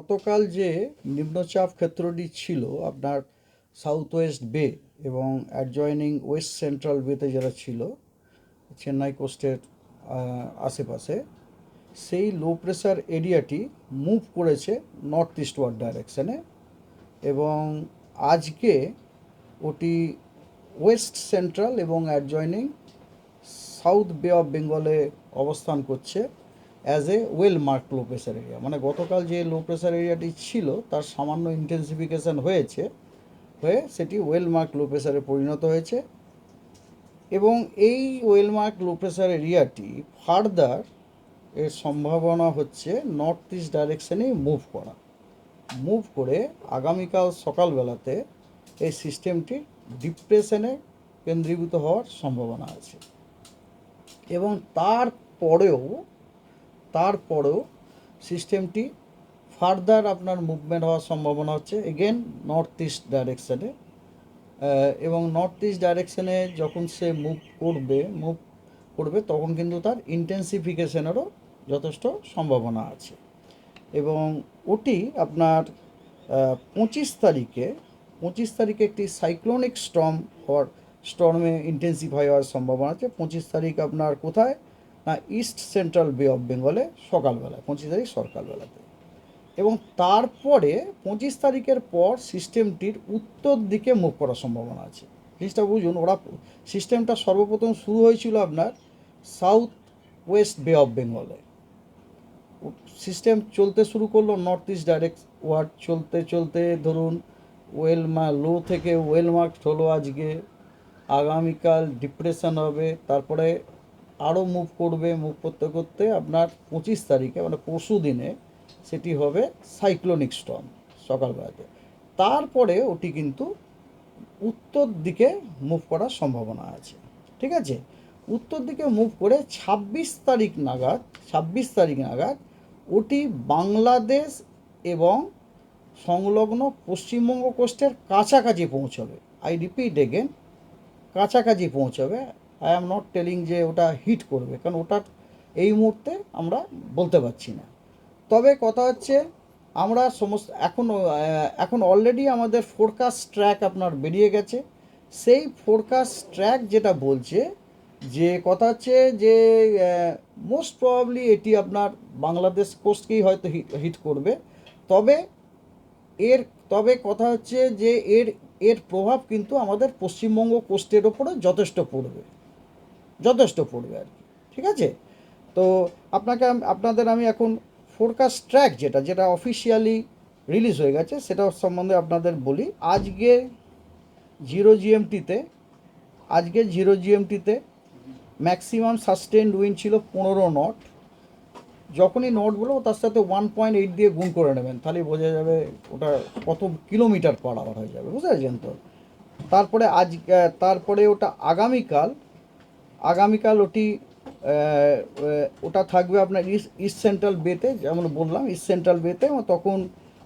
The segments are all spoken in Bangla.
গতকাল যে নিম্নচাপ ক্ষেত্রটি ছিল আপনার সাউথ ওয়েস্ট বে এবং অ্যাডজয়নিং ওয়েস্ট সেন্ট্রাল বেতে যারা ছিল, চেন্নাই কোস্টের আশেপাশে, সেই লো প্রেশার এরিয়াটি মুভ করেছে নর্থ ইস্ট ইস্টওয়ার্ড ডাইরেকশনে এবং আজকে ওটি ওয়েস্ট সেন্ট্রাল এবং অ্যাডজয়নিং সাউথ বে অফ বেঙ্গলে অবস্থান করছে। As a well mark low pressure area মানে গতকাল যে লো প্রেশার এরিয়াটি ছিল, তার সামান্য ইন্টেন্সিফিকেশন হয়েছে, হয়ে সেটি ওয়েল মার্ক লো প্রেশারে পরিণত হয়েছে। এবং এই ওয়েল মার্ক লো প্রেশার এরিয়াটি ফার্দার এর সম্ভাবনা হচ্ছে নর্থ ইস্ট ডাইরেকশনেই মুভ করা। মুভ করে আগামীকাল সকালবেলাতে এই সিস্টেমটি ডিপ্রেশনে কেন্দ্রীভূত হওয়ার সম্ভাবনা আছে। এবং তারপরেও তারপরেও সিস্টেমটি ফার্দার আপনার মুভমেন্ট হওয়ার সম্ভাবনা হচ্ছে। এগেন নর্থ ইস্ট ডাইরেকশানে এবং নর্থ ইস্ট ডাইরেকশানে যখন সে মুভ করবে মুভ করবে, তখন কিন্তু তার ইন্টেন্সিফিকেশনেরও যথেষ্ট সম্ভাবনা আছে। এবং ওটি আপনার পঁচিশ তারিখে পঁচিশ তারিখে একটি সাইক্লোনিক স্টর্ম হওয়ার স্টর্মে ইন্টেন্সিফাই হওয়ার সম্ভাবনা আছে। পঁচিশ তারিখ আপনার কোথায়? না ইস্ট সেন্ট্রাল বে অফ বেঙ্গলে সকালবেলা পঁচিশ তারিখ সকালবেলাতে। এবং তারপরে পঁচিশ তারিখের পর সিস্টেমটির উত্তর দিকে মুখ করার সম্ভাবনা আছে। জিনিসটা বুঝুন, ওরা সিস্টেমটা সর্বপ্রথম শুরু হয়েছিল আপনার সাউথ ওয়েস্ট বে অফ বেঙ্গলে। সিস্টেম চলতে শুরু করল নর্থ ইস্ট ডাইরেক্ট ওয়ার্ড, চলতে চলতে ধরুন ওয়েল মা লো থেকে ওয়েল মার্ক হলো আজকে, আগামীকাল ডিপ্রেশন হবে, তারপরে আরও মুভ করবে মুভ করতে করতে আপনার পঁচিশ তারিখে মানে পরশু দিনে সেটি হবে সাইক্লোনিক স্টর্ম সকালবেলাতে। তারপরে ওটি কিন্তু উত্তর দিকে মুভ করার সম্ভাবনা আছে। ঠিক আছে? উত্তর দিকে মুভ করে ছাব্বিশ তারিখ নাগাদ, ছাব্বিশ তারিখ নাগাদ ওটি বাংলাদেশ এবং সংলগ্ন পশ্চিমবঙ্গ কোস্টের কাছাকাছি পৌঁছবে। আই রিপিট এগেন কাছাকাছি পৌঁছবে আই অ্যাম নট টেলিং যে ওটা হিট করবে, কারণ ওটা এই মুহূর্তে আমরা বলতে পারছি না। তবে কথা হচ্ছে, আমরা সমস্ত, এখন এখন অলরেডি আমাদের ফোরকাস্ট ট্র্যাক আপনার বেরিয়ে গেছে। সেই ফোরকাস্ট ট্র্যাক যেটা বলছে, যে কথা হচ্ছে যে মোস্ট প্রবাবলি এটি আপনার বাংলাদেশ কোস্টকেই হয়তো হিট করবে। তবে এর, তবে কথা হচ্ছে যে এর এর প্রভাব কিন্তু আমাদের পশ্চিমবঙ্গ কোস্টের ওপরে যথেষ্ট পড়বে। যথেষ্ট পড়বে আর কি, ঠিক আছে? তো আপনাকে আপনাদের আমি এখন ফোরকাস্ট ট্র্যাক যেটা যেটা অফিসিয়ালি রিলিজ হয়ে গেছে, সেটা সম্বন্ধে আপনাদের বলি। আজকে জিরো জিএমটিতে আজকে জিরো জিএমটিতে ম্যাক্সিমাম সাস্টেন্ড উইন ছিল পনেরো নট যখনই নোট বলব তার সাথে ওয়ান পয়েন্ট এইট দিয়ে গুণ করে নেবেন তাহলে বোঝা যাবে ওটা কত কিলোমিটার পার আওয়ার হয়ে যাবে, বুঝতে পারছেন তো? তারপরে আজ তারপরে ওটা আগামীকাল আগামীকাল ওটি ওটা থাকবে আপনার ইস্ট ইস্ট সেন্ট্রাল বেতে, যেমন বললাম, ইস্ট সেন্ট্রাল বেতে তখন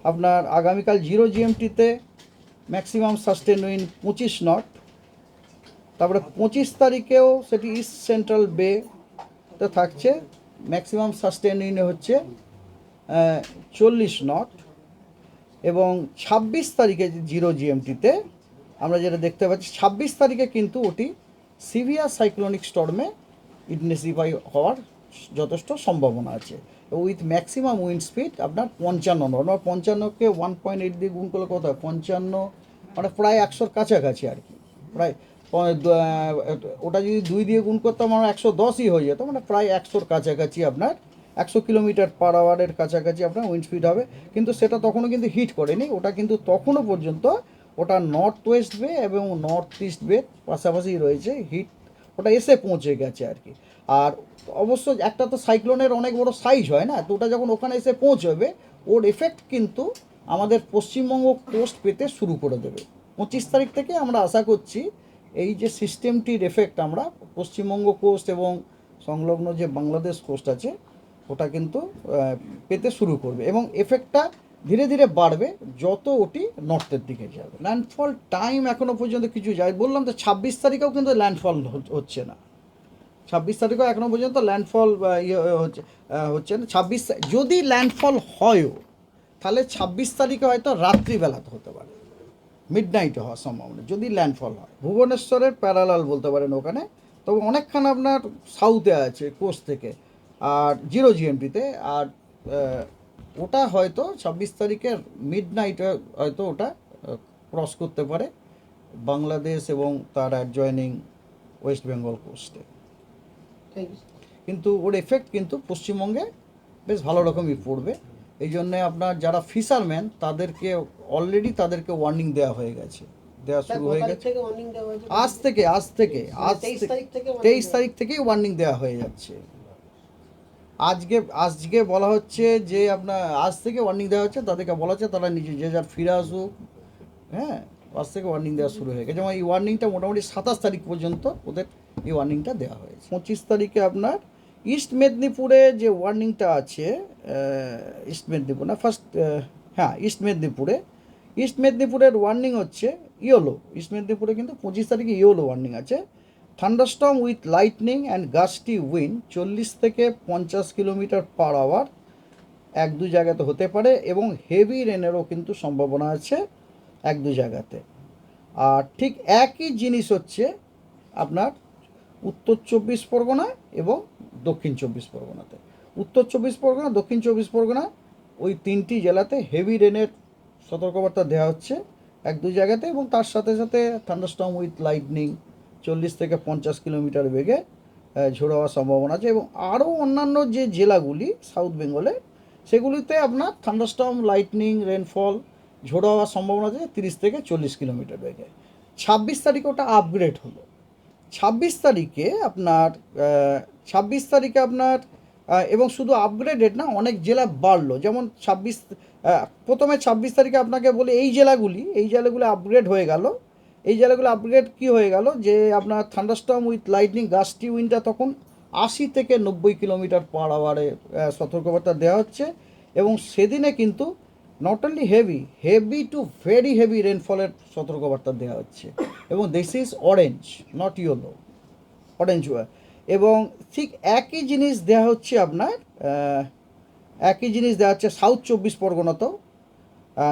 আপনার আগামীকাল জিরো জিএমটিতে ম্যাক্সিমাম সাস্টেন উইন পঁচিশ নট। তারপরে পঁচিশ তারিখেও সেটি ইস্ট সেন্ট্রাল বেতে থাকছে, ম্যাক্সিমাম সাস্টেন উইনে হচ্ছে চল্লিশ নট। এবং ছাব্বিশ তারিখে জিরো জিএমটিতে আমরা যেটা দেখতে পাচ্ছি, ছাব্বিশ তারিখে কিন্তু ওটি সিভিয়ার সাইক্লোনিক স্টর্মে ইন্টেন্সিফাই হওয়ার যথেষ্ট সম্ভাবনা আছে। উইথ ম্যাক্সিমাম উইন্ড স্পিড আপনার পঞ্চান্ন আমার পঞ্চান্নকে ওয়ান পয়েন্ট এইট দিয়ে গুণ করলে কত হয়? পঞ্চান্ন মানে প্রায় একশোর কাছাকাছি আর কি। প্রায় ওটা যদি দুই দিয়ে গুণ করতাম, আমার একশো দশই হয়ে যেত মানে প্রায় একশোর কাছাকাছি আপনার, একশো কিলোমিটার পার আওয়ারের কাছাকাছি আপনার উইন্ড স্পিড হবে। কিন্তু সেটা তখনও কিন্তু হিট করেনি, ওটা কিন্তু তখনও পর্যন্ত ওটা নর্থ ওয়েস্ট বে এবং নর্থ ইস্ট বে পাশাপাশি রয়েছে হিট ওটা এসে পৌঁছে গেছে আর কি। আর অবশ্য একটা তো সাইক্লোনের অনেক বড় সাইজ হয় না, তো ওটা যখন ওখানে এসে পৌঁছবে, ওর এফেক্ট কিন্তু আমাদের পশ্চিমবঙ্গ কোস্ট পেতে শুরু করে দেবে। পঁচিশ তারিখ থেকে আমরা আশা করছি এই যে সিস্টেমটির এফেক্ট আমরা, পশ্চিমবঙ্গ কোস্ট এবং সংলগ্ন যে বাংলাদেশ কোস্ট আছে, ওটা কিন্তু পেতে শুরু করবে। এবং এফেক্টটা ধীরে ধীরে বাড়বে যত ওটি নর্থের দিকে যাবে। ল্যান্ডফল টাইম এখনও পর্যন্ত কিছু যায়, বললাম তো ছাব্বিশ তারিখেও কিন্তু ল্যান্ডফল হচ্ছে না। ছাব্বিশ তারিখেও এখনও পর্যন্ত ল্যান্ডফল ইয়ে হচ্ছে হচ্ছে না। ছাব্বিশ যদি ল্যান্ডফল হয়ও, তাহলে ছাব্বিশ তারিখে হয়তো রাত্রিবেলাতে হতে পারে। মিড নাইটে হওয়ার সম্ভাবনা, যদি ল্যান্ডফল হয়। ভুবনেশ্বরের প্যারালাল বলতে পারেন ওখানে, তবে অনেকখানি আপনার সাউথে আছে কোস্ট থেকে, আর জিরো জিএমটিতে আর ওটা হয়তো ছাব্বিশ তারিখের মিড নাইটে হয়তো ওটা ক্রস করতে পারে বাংলাদেশ এবং তার অ্যাডজয়নিং ওয়েস্ট বেঙ্গল কোস্টে কিন্তু ওর এফেক্ট কিন্তু পশ্চিমবঙ্গে বেশ ভালো রকমই পড়বে। এই জন্যে আপনার যারা ফিশারম্যান তাদেরকে অলরেডি তাদেরকে ওয়ার্নিং দেওয়া হয়ে গেছে। দেওয়া শুরু হয়ে গেছে। আজ থেকে আজ থেকে আজ তেইশ তারিখ থেকে তেইশ তারিখ থেকেই ওয়ার্নিং দেওয়া হয়ে যাচ্ছে। আজকে আজকে বলা হচ্ছে যে আপনার, আজ থেকে ওয়ার্নিং দেওয়া হচ্ছে, তাদেরকে বলা হচ্ছে তারা নিজে যে যার ফিরে আসুক। হ্যাঁ আজ থেকে ওয়ার্নিং দেওয়া শুরু হয়ে গেছে। যেমন এই ওয়ার্নিংটা মোটামুটি সাতাশ তারিখ পর্যন্ত ওদের এই ওয়ার্নিংটা দেওয়া হয়েছে। পঁচিশ তারিখে আপনার ইস্ট মেদিনীপুরে যে ওয়ার্নিংটা আছে ইস্ট মেদিনীপুর না ফার্স্ট হ্যাঁ ইস্ট মেদিনীপুরে ইস্ট মেদিনীপুরের ওয়ার্নিং হচ্ছে ইয়োলো। ইস্ট মেদিনীপুরে কিন্তু পঁচিশ তারিখে ইয়োলো ওয়ার্নিং আছে। Thunderstorm with lightning and gusty wind চল্লিশ থেকে পঞ্চাশ কিলোমিটার পার আওয়ার এক দু জায়গাতে হতে পারে এবং হেভি রেনেরও কিন্তু সম্ভাবনা আছে এক দু জায়গাতে। আর ঠিক একই জিনিস হচ্ছে আপনার উত্তর চব্বিশ পরগনা এবং দক্ষিণ চব্বিশ পরগনাতে। উত্তর চব্বিশ পরগনা, দক্ষিণ চব্বিশ পরগনা, ওই তিনটি জেলাতে হেভি রেনের সতর্কবার্তা দেওয়া হচ্ছে এক দু জায়গাতে এবং তার সাথে সাথে থান্ডারস্টর্ম উইথ লাইটনিং চল্লিশ থেকে পঞ্চাশ কিলোমিটার বেগে ঝোড়ো হওয়ার সম্ভাবনা আছে এবং আরও অন্যান্য যে জেলাগুলি, সাউথ বেঙ্গলে, সেগুলিতে আপনার থান্ডারস্টম লাইটনিং, রেনফল, ঝোড়ো হওয়ার সম্ভাবনা আছে তিরিশ থেকে চল্লিশ কিলোমিটার বেগে। ছাব্বিশ তারিখে ওটা আপগ্রেড হলো। ছাব্বিশ তারিখে আপনার ছাব্বিশ তারিখে আপনার এবং শুধু আপগ্রেডেড না, অনেক জেলা বাড়লো। যেমন ছাব্বিশ প্রথমে ছাব্বিশ তারিখে আপনাকে বলে, এই জেলাগুলি এই জেলাগুলি আপগ্রেড হয়ে গেল। এই জেলাগুলো আপগ্রেড কি হয়ে গেল? যে আপনার থান্ডারস্টর্ম উইথ লাইটনিং গাস্টি উইন্ডটা তখন আশি থেকে নব্বই কিলোমিটার পার আওয়ারে সতর্কবার্তা দেওয়া হচ্ছে। এবং সেদিনে কিন্তু not only heavy heavy to very heavy রেনফলের সতর্কবার্তা দেওয়া হচ্ছে। এবং this is orange not yellow orange এবং ঠিক একই জিনিস দেওয়া হচ্ছে আপনার একই জিনিস দেওয়া হচ্ছে সাউথ চব্বিশ পরগনাতেও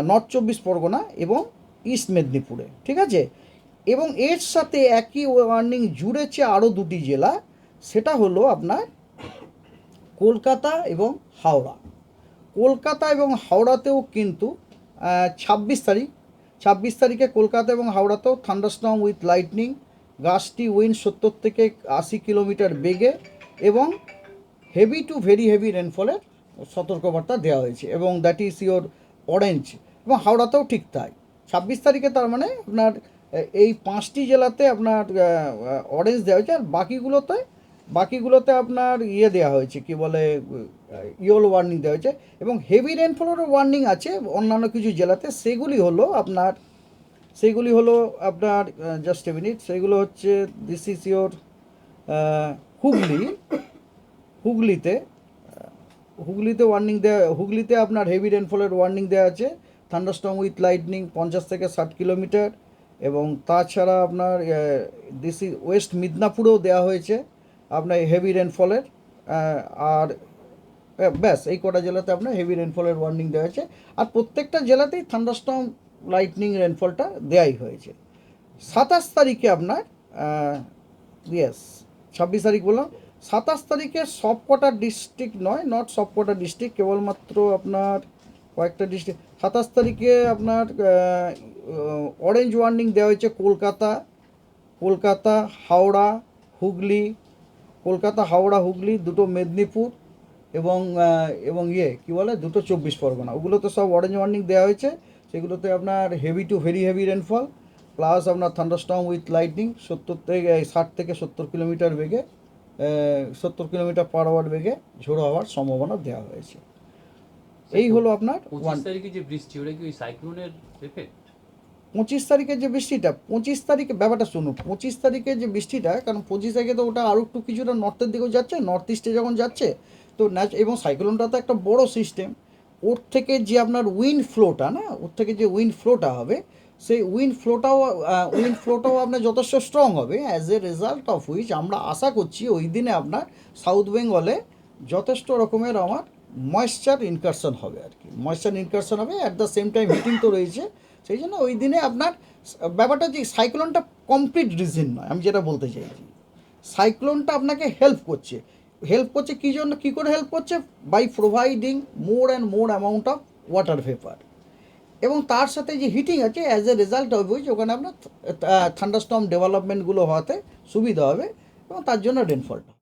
নর্থ চব্বিশ পরগনা এবং ইস্ট মেদিনীপুরে, ঠিক আছে? এবং এর সাথে একই ওয়ার্নিং জুড়েছে আরও দুটি জেলা, সেটা হলো আপনার কলকাতা এবং হাওড়া। কলকাতা এবং হাওড়াতেও কিন্তু ছাব্বিশ তারিখ, ছাব্বিশ তারিখে কলকাতা এবং হাওড়াতেও thunderstorm with lightning gusty wind সত্তর থেকে আশি কিলোমিটার বেগে এবং হেভি টু ভেরি হেভি রেনফলের সতর্কবার্তা দেওয়া হয়েছে এবং দ্যাট ইজ ইয়োর অরেঞ্জ এবং হাওড়াতেও ঠিক তাই। ছাব্বিশ তারিখে তার মানে আপনার এই পাঁচটি জেলাতে আপনার অরেঞ্জ দেওয়া হয়েছে আর বাকিগুলোতে বাকিগুলোতে আপনার ইয়ে দেওয়া হয়েছে, কি বলে ইয়েলো ওয়ার্নিং দেওয়া হয়েছে এবং হেভি রেনফলেরও ওয়ার্নিং আছে অন্যান্য কিছু জেলাতে। সেগুলি হলো আপনার, সেগুলি হলো আপনার জাস্ট এ মিনিট সেগুলো হচ্ছে দিস ইজ ইয়োর হুগলি, হুগলিতে হুগলিতে ওয়ার্নিং দেওয়া, হুগলিতে আপনার হেভি রেনফলের ওয়ার্নিং দেওয়া আছে। থান্ডারস্টর্ম উইথ লাইটনিং পঞ্চাশ থেকে ষাট কিলোমিটার। এবং তাছাড়া আপনার দিস ওয়েস্ট মিদনাপুরেও দেওয়া হয়েছে, আপনার হেভি রেনফলের আর ব্যাস, এই কটা জেলাতে আপনার হেভি রেনফলের ওয়ার্নিং দেওয়া হয়েছে। আর প্রত্যেকটা জেলাতেই থান্ডারস্টর্ম লাইটনিং রেনফলটা দেওয়াই হয়েছে। সাতাশ তারিখে আপনার ইয়েস ছাব্বিশ তারিখ বললাম, সাতাশ তারিখে সবকটা ডিস্ট্রিক্ট নয় নট সব কটা ডিস্ট্রিক্ট কেবলমাত্র আপনার কয়েকটা ডিস্ট্রিক্ট সাতাশ তারিখে আপনার অরেঞ্জ ওয়ার্নিং দেওয়া হয়েছে কলকাতা কলকাতা হাওড়া হুগলি কলকাতা হাওড়া হুগলি দুটো মেদিনীপুর এবং এবং ইয়ে কী বলে দুটো চব্বিশ পরগনা। ওগুলোতে সব অরেঞ্জ ওয়ার্নিং দেওয়া হয়েছে। সেগুলোতে আপনার heavy to very heavy rainfall plus আপনার থান্ডারস্টর্ম উইথ লাইটনিং সত্তর থেকে ষাট থেকে সত্তর কিলোমিটার বেগে সত্তর কিলোমিটার পার আওয়ার বেগে ঝোড়ো হওয়ার সম্ভাবনা দেওয়া হয়েছে। এই হলো আপনার পঁচিশ তারিখে যে বৃষ্টি ওটা কি ওই সাইক্লোনের এফেক্ট পঁচিশ তারিখের যে বৃষ্টিটা, পঁচিশ তারিখে, ব্যাপারটা শুনুন পঁচিশ তারিখে যে বৃষ্টিটা, কারণ পঁচিশ তারিখে তো ওটা আরও একটু কিছুটা নর্থের দিকেও যাচ্ছে নর্থ ইস্টে যখন যাচ্ছে, তো ন্যাচ এবং সাইক্লোনটা তো একটা বড় সিস্টেম ওর থেকে যে আপনার উইন্ড ফ্লোটা না, ওর থেকে যে উইন্ড ফ্লোটা হবে, সেই উইন্ড ফ্লোটাও উইন্ড ফ্লোটাও আপনার যথেষ্ট স্ট্রং হবে as a result of which আমরা আশা করছি ওই দিনে আপনার সাউথ বেঙ্গলে যথেষ্ট রকমের আমার ময়েশ্চার ইনকারশন হবে আর কি। ময়েশ্চার ইনকারশন হবে at the same time heating তো রয়েছে সেই জন্য ওই দিনে আপনার, ব্যাপারটা যে সাইক্লোনটা কমপ্লিট রিজন নয়, আমি যেটা বলতে চাইছি। সাইক্লোনটা আপনাকে হেল্প করছে। হেল্প করছে কী জন্য, কী করে হেল্প করছে? By providing more and more amount of water vapour এবং তার সাথে যে হিটিং আছে অ্যাজ এ রেজাল্ট হবে ওই ওখানে আপনার থান্ডারস্টর্ম ডেভেলপমেন্টগুলো হওয়াতে সুবিধা হবে এবং তার জন্য রেনফলটা